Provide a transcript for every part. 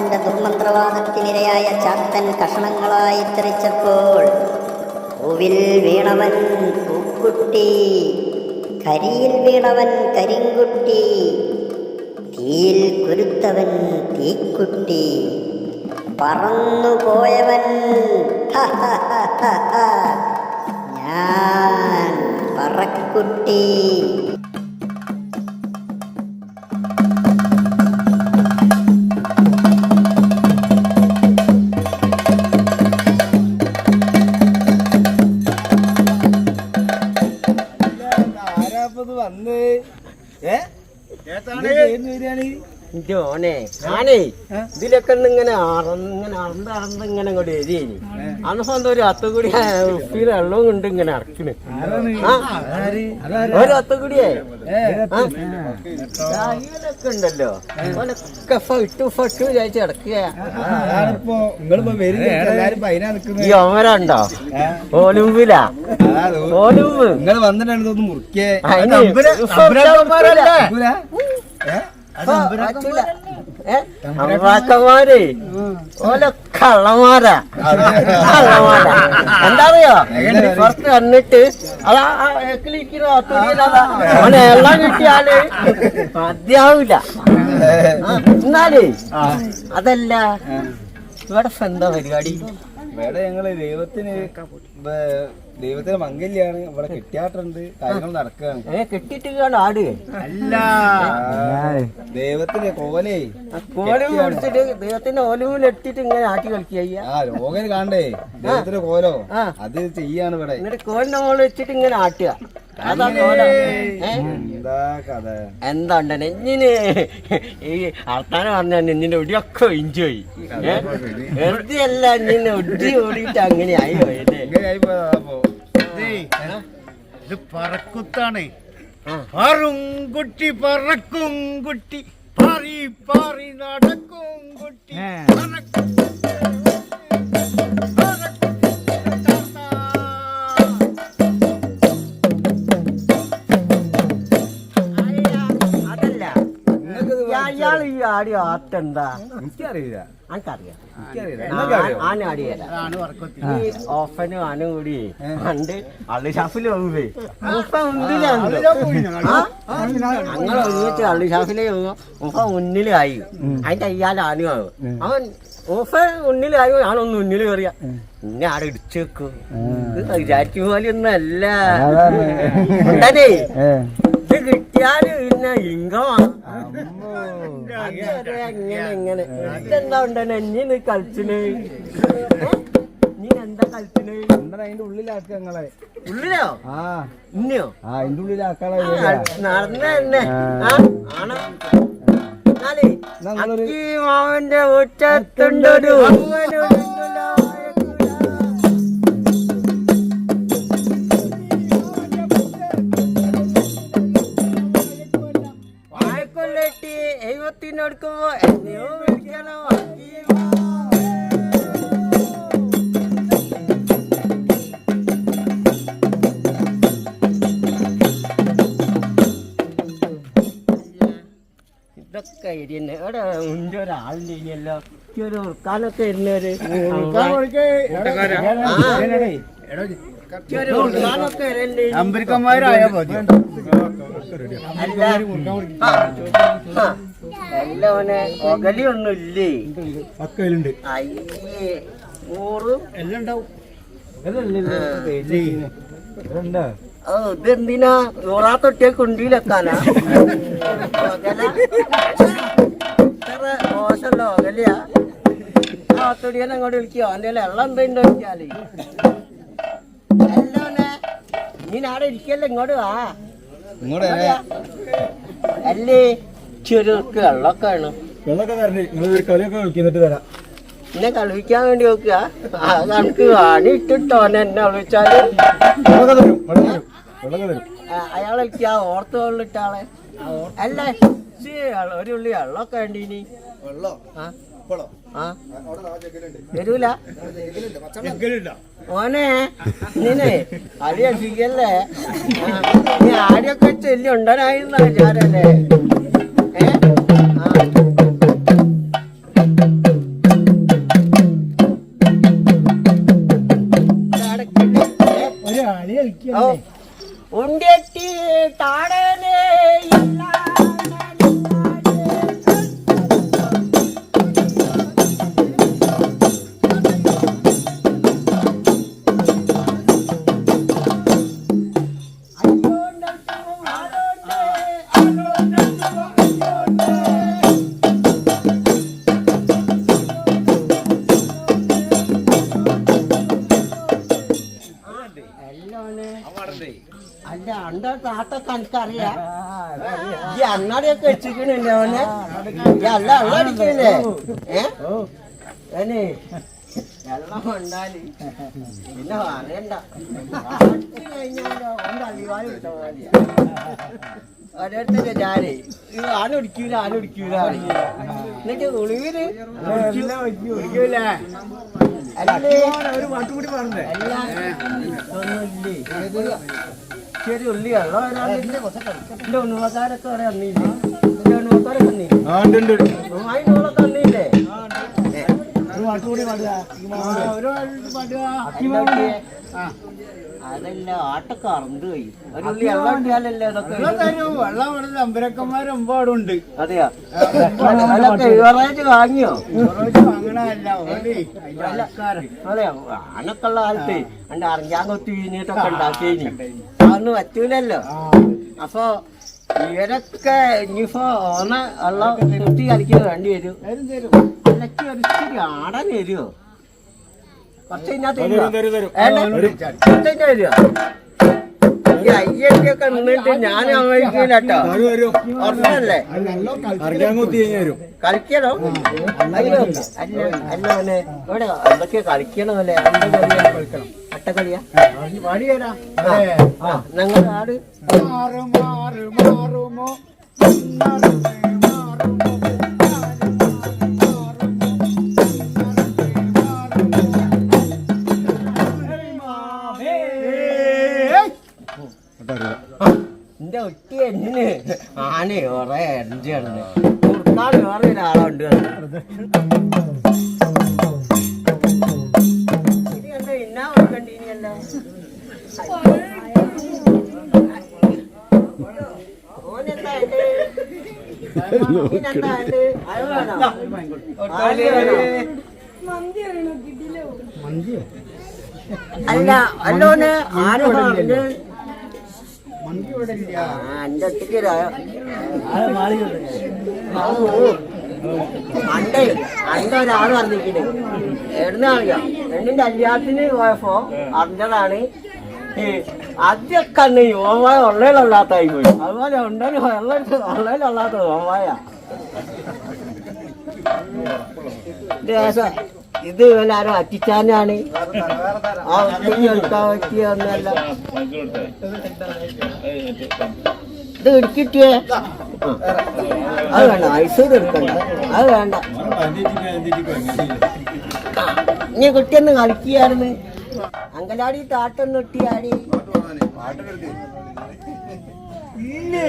അച്ഛന്റെ ദുർമന്ത്രവാദത്തിനിരയായ ചാത്തൻ കഷണങ്ങളായി തെറിച്ചപ്പോൾ പൂവിൽ വീണവൻ പൂക്കുട്ടി കരിയിൽ വീണവൻ കരിങ്കുട്ടി തീയിൽ കുരുത്തവൻ തീക്കുട്ടി പറന്നു പോയവൻ ഹ, ഹ, ഹ, ഹ, ഹ. ഞാൻ പറക്കുട്ടി വന്ന്. ഏ? എന്റെ ഓനെ ഞാനേ ഇതിലൊക്കെ ഇങ്ങനെ അറന്ന് ഇങ്ങനെ അറന്ന് അറന്ന് ഇങ്ങനെ ഇങ്ങോട്ട് എഴുതിയേനി അന്ന് സ്വന്തം ഒരു അത്തുകൂടി ഉപ്പിയിൽ വെള്ളവും കൊണ്ട് ഇങ്ങനെ അടക്കണ് ആ? ഒരു അത്തുകൂടിയേ ഇതൊക്കെ ഉണ്ടല്ലോ. ഓലൊക്കെ ഫട്ട് ഫട്ട് വിചാരിച്ച് കിടക്കുക അതാണിപ്പോ നിങ്ങളിപ്പോ വരുന്ന എല്ലാരും പൈനാ നിക്കുന്നത് ഈ ഓമരുണ്ടോ ഓലുമ്പിലാ. ഓലുമ്പ്. നിങ്ങൾ വന്നിട്ടാണ് മുറിക്കേ അമ്മാക്കന്മാരെ ഓല കള്ളന്മാരാ. കള്ളന്മാരാ. എന്താ അറിയോ പുറത്ത് കണ്ടിട്ട് അതാ എക്കിലിരിക്കണോ അവന് എല്ലാം കിട്ടിയാൽ മതിയാവില്ല എന്നാലേ അതല്ല ഇവിടെ എന്താ പരിപാടി? ഇവിടെ ഞങ്ങൾ ദൈവത്തിന് ദൈവത്തിന് മംഗല്യാണ്. ഇവിടെ കെട്ടിയാട്ടുണ്ട് കാര്യങ്ങൾ നടക്കുകയാണ് ഏ കെട്ടിട്ട് ആട്. അല്ല. ദൈവത്തിന് കോലേ. കോലിട്ട് പിടിച്ചിട്ട് ദൈവത്തിന്റെ ഓലവും എട്ടിട്ട് ഇങ്ങനെ ആട്ടി കളിക്കുക ആ ലോകൻ കാണണ്ടേ? ദൈവത്തിന് കോലോ? അത് ചെയ്യാണ് ഇവിടെ. എന്നിട്ട് കോലിന്റെ മോൾ വെച്ചിട്ട് ഇങ്ങനെ ആട്ടുക. അതാ കോല. ഏ? എന്താ കഥ? എന്താ ഉണ്ട് നെഞ്ഞിന്? ഈ ആൾക്കാരെ പറഞ്ഞ നെഞ്ഞിന്റെ ഒടിയൊക്കെ ഒഴിഞ്ചോയി വെറുതെ അല്ല നെഞ്ഞിന് ഒടി ഓടിയിട്ട് അങ്ങനെ ആയി പോയല്ലേ ഇത് പറക്കുത്താണ് ആ. പറുംകുട്ടി പറക്കും കുട്ടി പാറി പാറി നടക്കും കുട്ടി പറക്കും അയാൾ ഈ ആടി ആട്ടെന്താ എനിക്കറിയില്ല. എനിക്കറിയാം? എനിക്കറിയില്ല ആന ആടിയല്ല ഈ ഓഫനും ആനും കൂടി പണ്ട് അള്ളി ഷാഫിൽ പോകുമ്പേ ഉപ്പ മുന്നിലാണ് ഞങ്ങൾ ഒരുമിച്ച് അള്ളി ഷാഫിലെ മുന്നിലായി. അതിന്റെ അയ്യാൽ ആനും അവൻ ഓഫ ഉന്നിലായി ഞാനൊന്ന് ഉന്നിൽ കയറിയ ഇന്നെ ആടെ ഇടിച്ചു വെക്കും. ഇത് വിചാരിച്ച പോലെ ഒന്നും ഉണ്ടേ ഇത് കിട്ടിയാൽ പിന്നെ ഇങ്കമാണ് അതൊരു എങ്ങനെ ഇങ്ങനെ ഇതെന്താ ഉണ്ടെന്നെ നീ നീ കളിച്ചിന്. നീ എന്താ കളിച്ചിന്? എന്താ അതിന്റെ ഉള്ളിലാക്ക ഞങ്ങളെ. ഉള്ളിലോ? ആ. ഇന്നയോ ആ അതിന്റെ ഉള്ളിലാക്കാളെ നടന്നെ ആണോ? എന്നാലേ ഞങ്ങളൊരു- എഴുപത്തിനടുക്കുമ്പോ എന്നെയോ വിളിക്കണോ? ഇതൊക്കെ ഇരിന്നെ എവിടെ ഉണ്ട് ഒരാളിന്റെ ഇനിയല്ലോ. ഈ ഒരു ഉൾക്കാനൊക്കെ ഇരുന്നൊരു? അമ്പരിക്കന്മാരായ മതി ഓനെ ഒകലിയൊന്നും ഇല്ലേ പക്കയിലുണ്ട് അയ്യേ നൂറും. എല്ലാം ഉണ്ടാവും. എന്താ ഓ ഇതെന്തിനാ? നൂറാത്തൊട്ടിയെ കുണ്ടിയിലെത്താനാ മോശമല്ല ഒകലിയാ. ആ തൊടിയനെ അങ്ങോട്ട് വിളിക്കോ. അവന്റെ വെള്ളം എന്തുണ്ടോ വിളിക്കാൽ അല്ലോനെ നീ നാടെ ഇരിക്കല്ലേ ഇങ്ങോട്ട് വാ. ഇങ്ങോട്ട് അല്ലേ? ചെറുക്ക് വെള്ളമൊക്കെ ആണ് വെള്ളമൊക്കെ തരണ്ടേ നിങ്ങൾ ഒരു കളിയൊക്കെ കളിക്കുന്നിട്ട് തരാം. എന്നെ കളിപ്പിക്കാൻ വേണ്ടി നോക്കുക. അത് കണക്ക് വാണി ഇട്ടിട്ടോ എന്നെ വിളിച്ചാൽ. വെള്ളമൊക്കെ തരും. വെള്ളം തരും. വെള്ളമൊക്കെ തരും. അയാൾ കളിക്കുക ഓർത്ത് വെള്ളിട്ടാളെ അല്ല ഒരു ഉള്ളി വെള്ളമൊക്കെ വേണ്ടി ഇനി. വെള്ളോ? ആ. വരൂല. ഓനെ നിന്നെ അടി അടിക്കല്ലേ? നീ ആടിയൊക്കെ ചെല്ലി ഉണ്ടനായിരുന്ന വിചാരല്ലേ അണ്ട താത്തൊക്കെ എനിക്കറിയാം. ഈ അണ്ണാടിയൊക്കെ വെച്ചിക്കണില്ലേ അവനെ? ഈ അല്ല അള്ള അടിക്കണില്ലേ? ഏനെ? വെള്ളം കൊണ്ടാൽ പിന്നെ അടിച്ച് കഴിഞ്ഞാലോ? അവന്റെ മതിയാ ഓരോരുത്തരുടെ ഞാനേ. എന്നിട്ട് ഒളിവിൽ ശരി ഉള്ളി വെള്ളം എന്റെ എന്റെ ഉണ്ണുമക്കാരൊക്കെ വന്നില്ലേ? ഒരു പാട്ട് കൂടി പാടുക. ഒരു പാട്ട് അതല്ല ആട്ടൊക്കെ അറந்து പോയി ഒരു വെള്ളം അതൊക്കെ വെള്ളം വെള്ളം ഇവിടെ ഉണ്ട് അതെയാ? യുവറാജ് വാങ്ങിയോ? അനക്കുള്ള കാലത്ത് എന്റെ അറിയാൻ കൊത്തി വീഞ്ഞിട്ടൊക്കെ ഉണ്ടാക്കിയനി. അതൊന്നും പറ്റൂലല്ലോ. അപ്പൊ ഇവരൊക്കെ ഇനിയിപ്പോ ഓണ ഉള്ള കുത്തി കളിക്കാൻ വേണ്ടി വരും. തരും തരും അല്ലക്ക് ഒരു ഇച്ചിരി ആടാൻ വരുമോ കുറച്ച് കഴിഞ്ഞാൽ തരും, തരും, തരും. കുറച്ച് കഴിഞ്ഞാൽ വരുമോ ഈ അയ്യൊക്കെ നിന്നിട്ട് ഞാൻ ഉറപ്പല്ലേ കളിക്കണോ? അയ്യോ അല്ല അല്ല മോനെ. ഇവിടെ എന്തൊക്കെ കളിക്കണോ അല്ലേ കളിക്കണം. അട്ടക്കളിയാ? പാടി തരാം ഞങ്ങൾ ആട് മാറു എന്റെ ഒട്ടി എന്നിന് ആന കുറെ ആണ് കൊടുക്കാൻ വേറെ ഒരാളുണ്ട്? അല്ല അല്ലോന് ആര് പറഞ്ഞു മന്തി ഇവിടെ ഇല്ല ആ, എന്റെ ഒറ്റയ്ക്ക് അണ്ടേ അണ്ട ഒരാൾ പറഞ്ഞിരിക്കണേ എവിടുന്ന് അറിയാം? പെണ്ണിന്റെ കല്യാണത്തിന് പോയപ്പോ അറിഞ്ഞതാണ്. ഈ ആദ്യമൊക്കെ യോമായ ഉള്ളയിലല്ലാത്തായി പോയി. അതുപോലെ ഉണ്ടല്ലോ വെള്ളം ഉള്ളയിലല്ലാത്ത യോമായ ഇത് എല്ലാരും അറ്റിച്ചാനാണ്? ആ ഒറ്റയ്ക്ക് എടുക്കാൻ പറ്റിയ ഒന്നല്ല. ഇത് എടുക്കിട്ടേ അത് വേണ്ട മൈസൂർ എടുക്കണ്ട. അത് വേണ്ട. ഇനി കുട്ടിയൊന്ന് കളിക്കുകയായിരുന്നു. അങ്കലാടി താട്ടം ഒട്ടിയാടി. ഇല്ലേ?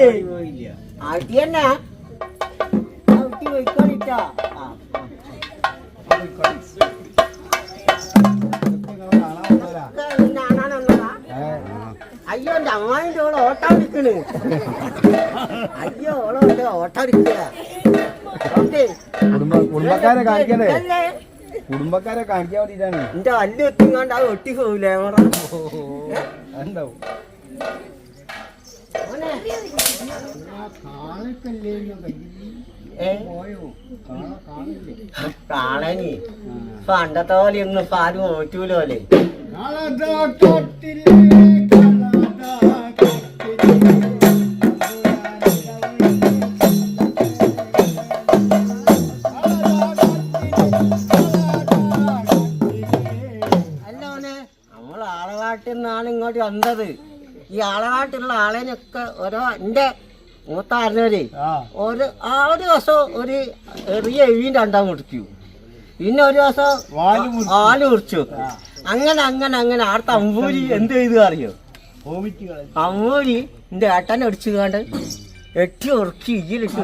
തന്നെ. ആ കുട്ടി പോയിക്കോളിട്ടാ. അയ്യോ എന്റെ അമ്മായിന്റെ ഓളെ ഓട്ടം എടുക്കണ് അയ്യോ ഓളെ ഓട്ടെ ഓട്ടം എടുക്കുക ഓക്കേ. കുടുംബക്കാരെ കാണിക്കണ്ടേ? കുടുംബക്കാരെ കാണിക്കാൻ വേണ്ടിട്ടാണ് എന്റെ അല്ല് എത്തിങ്ങാണ്ട് അത് ഒട്ടി പോവില്ലേ ഉണ്ടാവും കാളക്കല്ലേ കാള കാളില്ലേ പണ്ടത്തെ പോലെ ഒന്നും ഇപ്പൊ ആരും ഇങ്ങോട്ട് വന്നത്. ഈ ആളാട്ടുള്ള ആളേനൊക്കെ ഓരോ എന്റെ മൂത്ത ഒരു ആ ഒരു ദിവസം ഒരു എറിയ എഴുതിന്റെ രണ്ടാം മുറിച്ചു പിന്നെ ഒരു ദിവസം. ആൽ മുറിച്ചു. അങ്ങനെ അങ്ങനെ അങ്ങനെ. അടുത്ത അമ്പൂരി എന്ത് ചെയ്തു അറിയോ? അമ്പൂരി എന്റെ ഏട്ടനെ അടിച്ചുകാണ്ട് എട്ടി ഉറക്കി ഇജിലിട്ട്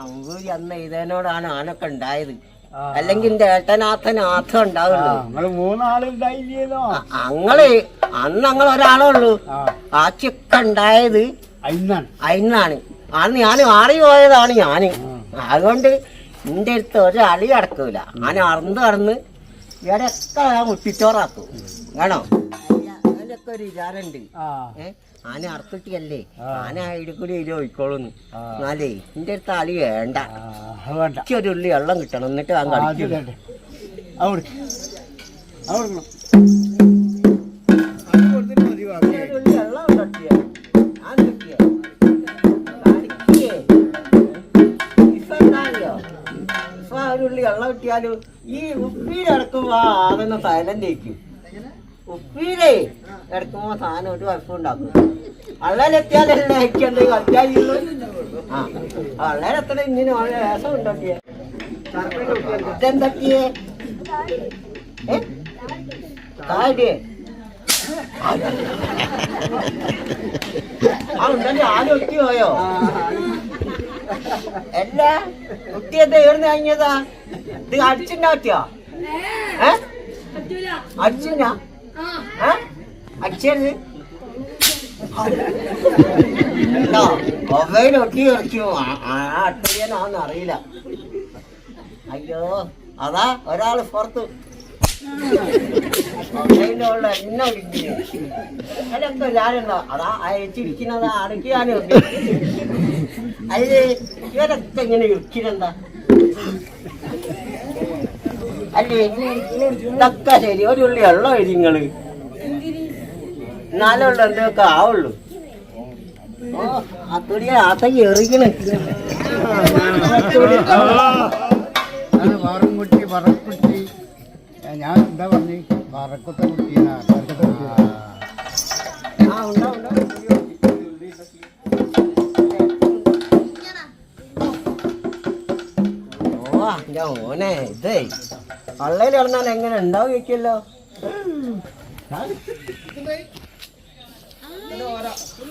അമ്പൂരി അന്ന് ഇതേനോടാണ് ആനൊക്കെ ഉണ്ടായത്. അല്ലെങ്കിൽ എന്റെ ഏട്ടനാഥൻ ആഥം ഉണ്ടാവുള്ളൂ. മൂന്നാളുണ്ടായില്ലല്ലോ അങ്ങൾ അന്ന് ഞങ്ങൾ ഒരാളേ ഉള്ളൂ. ബാക്കിയൊക്കെ ഉണ്ടായത് അന്നാണ് അയിന്നാണ്. അന്ന് ഞാൻ മാറി പോയതാണ് ഞാൻ അതുകൊണ്ട് എന്റെ അടുത്ത് ഒരളി അടക്കൂല. ഞാൻ അറന്ന് കടന്ന് ഇവിടെ ഒക്കെ മുട്ടിച്ചോറാക്കും. വേണോ? അതിലൊക്കെ ഒരു വിചാരമുണ്ട് ആ. ഏ? ആന അറുത്തിട്ടിയല്ലേ? ആന അതിൽ കൂടി ഇതിൽ ഒഴിക്കോളുന്നു എന്നാലേ എന്റെ അടുത്ത് അളി വേണ്ട. ഒരു ഉള്ളി വെള്ളം കിട്ടണം എന്നിട്ട് ഞാൻ കളിക്കും. വെള്ളം കിട്ടിയേ ഞാൻ കിട്ടിയേ ഉള്ളി വെള്ളം കിട്ടിയാലും ഈ ഉപ്പീരടക്കുമ്പോ ആകുന്ന സൈലന്റ് ആയിരിക്കും ഇടക്കുമ്പോ സാധനം ഒരു വർഷം ഉണ്ടാക്കും. വള്ളലെത്തിയാലല്ലേ എനിക്ക് എന്തെങ്കിലും കളിക്കാതിരുന്നു ആ വള്ളലെത്തണ ഇങ്ങനെ വളരെ രസം ഉണ്ടാക്കിയേ? ഇതെന്തൊക്കെയേ? ഏ? കാടിയേ ആ ഉണ്ടല്ലേ ആരും ഒട്ടി പോയോ? അല്ല കുട്ടിയത് എവിടുന്ന് കഴിഞ്ഞതാ ഇത് അടിച്ചിണ്ടാക്കിയോ? ഏ? അടിച്ചിണ്ടാ ഏ? അടിച്ചത് മൊബൈൽ ഒട്ടി ആ അട്ടയ്യനാന്ന് അറിയില്ല. അയ്യോ അതാ ഒരാൾ പുറത്ത്. ഉള്ള അതാ അല്ലേ? ഇതൊക്കെ ശരി. ഒരു ഉള്ളി വെള്ളം എഴുതി നിങ്ങൾ. എന്നാലുള്ള എന്തൊക്കെ ആവുള്ളൂ. എറിക്കണേ ഞാൻ വാറും കുട്ടി പറക്കുട്ടി ഞാൻ എന്താ പറഞ്ഞു? ആ ഉണ്ടാ ഉണ്ടാ? എന്റെ മോനെ ഇതേ. പള്ളയിൽ കിടന്നാൽ എങ്ങനെ? ഉണ്ടാവും ചോദിക്കല്ലോ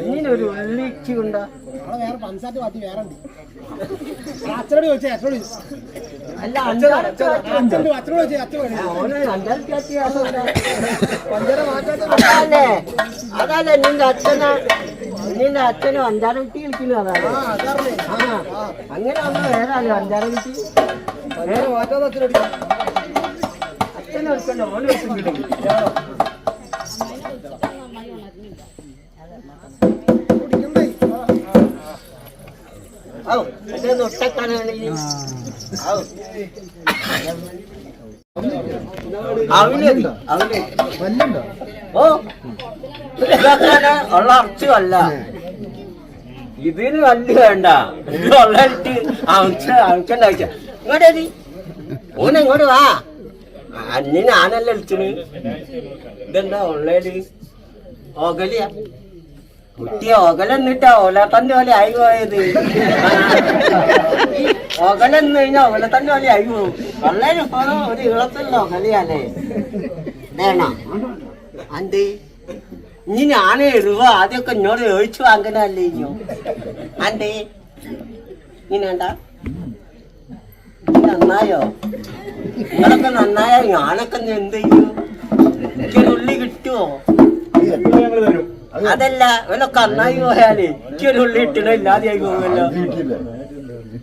ഇങ്ങനൊരു ഉള്ളിക്ക് കൊണ്ടാ. അല്ല ഓന് അതല്ലേ അതല്ലേ നിന്റെ അച്ഛന? നിന്റെ അച്ഛനും അഞ്ചാറ് കുട്ടി കളിക്കുന്നു അതാണ് ആ അങ്ങനെ ആവുമ്പോ വേറെ ആരും അഞ്ചാറ് കുട്ടി? അച്ഛനും എടുക്കണ്ട ഓന് വെച്ചിട്ടുണ്ട് ഔ ഇതൊന്ന് ഓ ഉള്ള ഇതിന് വല്യ വേണ്ട ഉള്ളിട്ട് അവച്ചണ്ട ആവശ്യ ഇങ്ങോട്ടേ ഓന ഇങ്ങോട്ട് വാ അന്നിനാണല്ലോ ഇതെന്താ ഉള്ളേൽ ഓകലിയ കുട്ടിയെ ഒകലെന്നിട്ടാ ഓലത്തന്റെ പോലെ ആയി പോയത്? ഒകലെന്ന് കഴിഞ്ഞാ ഓലത്തന്റെ പോലെ ആയി പോകും വളരെ ഒരു ഇളത്തുള്ള ഒകലിയാലേ വേണ? അന്ത് ഇനി ഞാനേ എഴുവ ആദ്യമൊക്കെ എന്നോട് ചോദിച്ചു വാങ്ങനല്ലേ ഇനിയോ അന്തേ ഇങ്ങനെണ്ട നന്നായോ? നിങ്ങളൊക്കെ നന്നായോ ഞാനൊക്കെ എന്ത് ചെയ്യും? എനിക്കൊരു ഉള്ളി കിട്ടുമോ അതല്ല ഇവനൊക്കെ നന്നായി പോയാലേ എനിക്കൊരു ഉള്ളി കിട്ടണോ ഇല്ലാതെയായി പോകുമല്ലോ.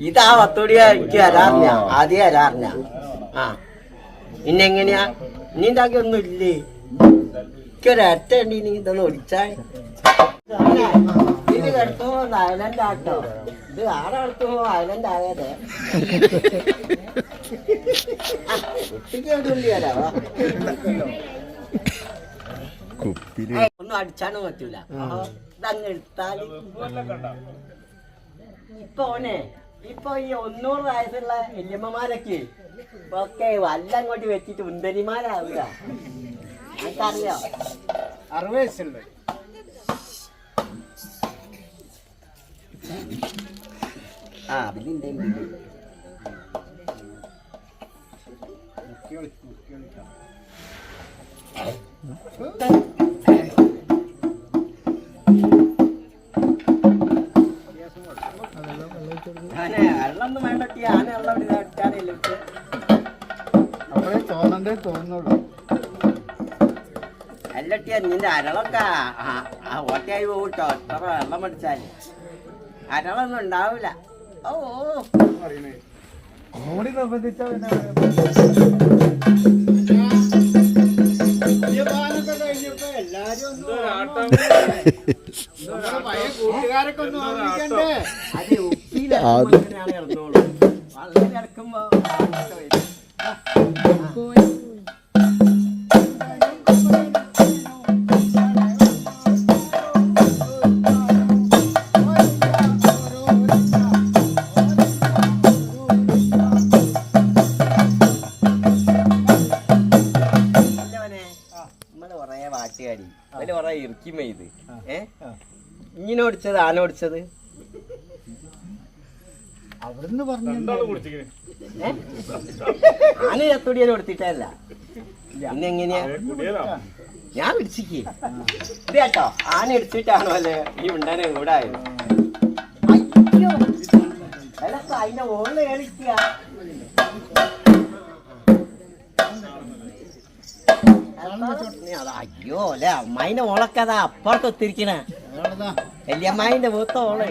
ഇതാ വത്തോടിയ എനിക്ക് വരാറില്ല ആദ്യം വരാറില്ല ആ. ഇന്നെങ്ങനെയാ നീ ഉണ്ടാക്കി ഒന്നും ഇല്ലേ? എനിക്കൊരു അറ്റ ഉണ്ട് ഇതൊന്ന് ഒടിച്ചാൽ. ഇത് കിടത്തുമ്പോ ഐലൻഡ് ആട്ടോ. ഇത് ആടെ കിടത്തുമ്പോ ആകാതെ ഒന്നും അടിച്ചാനും പറ്റൂല. ഇതങ്ങ് എടുത്താൽ ഇപ്പൊ ഓനെ ഇപ്പൊ ഈ ഒന്നൂറ് വയസ്സുള്ള വല്യമ്മമാരൊക്കെ ഒക്കെ വല്ല അങ്ങോട്ട് വെച്ചിട്ട് ഉന്തരിമാരാവുക. എനിക്കറിയാം അറുപത് വയസ്സുണ്ട്. ആ അതിലുണ്ട് ആനെ വെള്ളം വേണ്ട ആന വെള്ളം ഇട്ടാണില്ല നമ്മളെ തോന്നണ്ടേ തോന്നുള്ളൂ അല്ലട്ടിയ നിന്റെ അരളൊക്കെ ഓട്ടയായി പോകട്ടോ. എത്ര വെള്ളം പഠിച്ചാൽ അരളൊന്നും ഉണ്ടാവില്ല ഓ ഓ. മൂടി നിർബന്ധിച്ചാ പിന്നെ കൂട്ടുകാരൊക്കെ ഒന്ന് ഓർമ്മിക്കണ്ടേ അത് ഉപ്പിയിലാണ് ഇറങ്ങുള്ളൂ വെള്ളം കിടക്കുമ്പോ ആനയൊക്കെ വരും. അല്ലവനെ നമ്മൾ കൊറേ വാട്ടുകാടി അതിൽ കൊറേ ഇറുക്കി മെയ്ത് ഏ ഇങ്ങനെ ഓടിച്ചത് ആന ഓടിച്ചത് അവിടുന്ന് പറഞ്ഞു ഏ? ആന ചത്തുടിയാൻ കൊടുത്തിട്ടല്ല. പിന്നെ എങ്ങനെയാ ഞാൻ പിടിച്ചിക്ക് ഇത് കേട്ടോ ആന എടുത്തിട്ടാണോ അല്ലേ ഈ ഉണ്ടനെ കൂടായത്? അയ്യോ. അതൊക്കെ അതിന്റെ ഓൾ കളിക്കുക അയ്യോ അല്ലെ? അമ്മായിന്റെ ഓളൊക്കെ അതാ അപ്പുറത്ത് ഒത്തിരിക്കണേ. വല്യമ്മായിന്റെ മൂത്ത ഓൾ.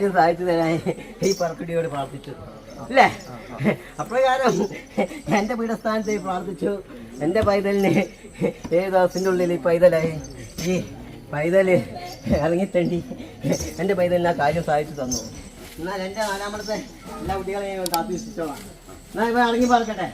കാര്യം സാധിച്ചു തരാൻ ഈ പറക്കുടിയോട് പ്രാർത്ഥിച്ചു. അല്ലേ? അപ്രകാരം എന്റെ പീഠസ്ഥാനത്ത് പ്രാർത്ഥിച്ചു. എന്റെ പൈതലിന് ഏഴ് ദിവസത്തിന്റെ ഉള്ളിൽ ഈ പൈതലായി. ഈ പൈതൽ ഇറങ്ങിത്തണ്ടി എന്റെ പൈതലിന് ആ കാര്യം സാധിച്ചു തന്നു. എന്നാൽ എന്റെ നാലാമത്തെ എല്ലാ കുട്ടികളെയും കാത്തു വിശ്വസിച്ചോളാം എന്നാൽ ഇവ ഇറങ്ങി പറക്കട്ടെ!